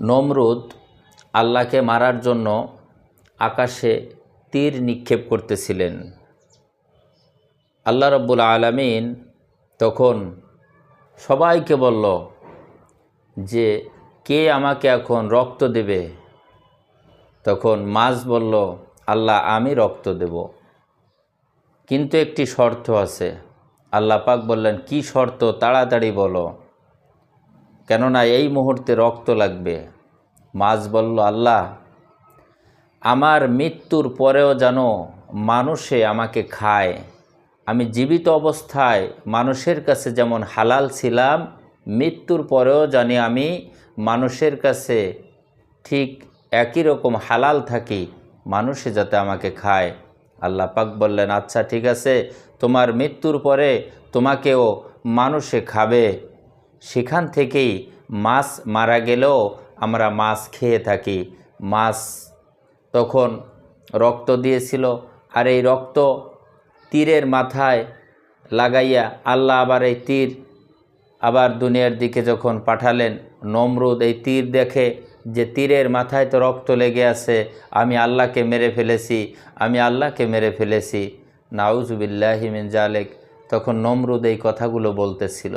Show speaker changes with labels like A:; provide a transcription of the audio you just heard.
A: নমরুদ আল্লাহকে মারার জন্য আকাশে তীর নিক্ষেপ করতেছিলেন। আল্লাহ রব্বুল আলমিন তখন সবাইকে বলল, যে কে আমাকে এখন রক্ত দেবে? তখন মাছ বলল, আল্লাহ, আমি রক্ত দেব। কিন্তু একটি শর্ত আছে। আল্লাহ পাক বললেন, কি শর্ত? তাড়াতাড়ি বলো। কেননা এই মুহূর্তে রক্ত লাগবে। মাছ বলল, আল্লাহ, আমার মৃত্যুর পরেও যেন মানুষে আমাকে খায়। আমি জীবিত অবস্থায় মানুষের কাছে যেমন হালাল ছিলাম, মৃত্যুর পরেও জানি আমি মানুষের কাছে ঠিক একই রকম হালাল থাকি, মানুষে যাতে আমাকে খায়। আল্লাহ পাক বললেন আচ্ছা ঠিক আছে, তোমার মৃত্যুর পরে তোমাকেও মানুষে খাবে। সেখান থেকেই মাছ মারা গেলেও আমরা মাছ খেয়ে থাকি। মাছ তখন রক্ত দিয়েছিল। আর এই রক্ত তীরের মাথায় লাগাইয়া আল্লাহ আবার এই তীর আবার দুনিয়ার দিকে যখন পাঠালেন, নমরুদ এই তীর দেখে যে তীরের মাথায় তো রক্ত লেগে আছে, আমি আল্লাহকে মেরে ফেলেছি, আমি আল্লাহকে মেরে ফেলেছি। নাউজুবিল্লাহিমিন জালেক, তখন নমরুদ এই কথাগুলো বলতেছিল।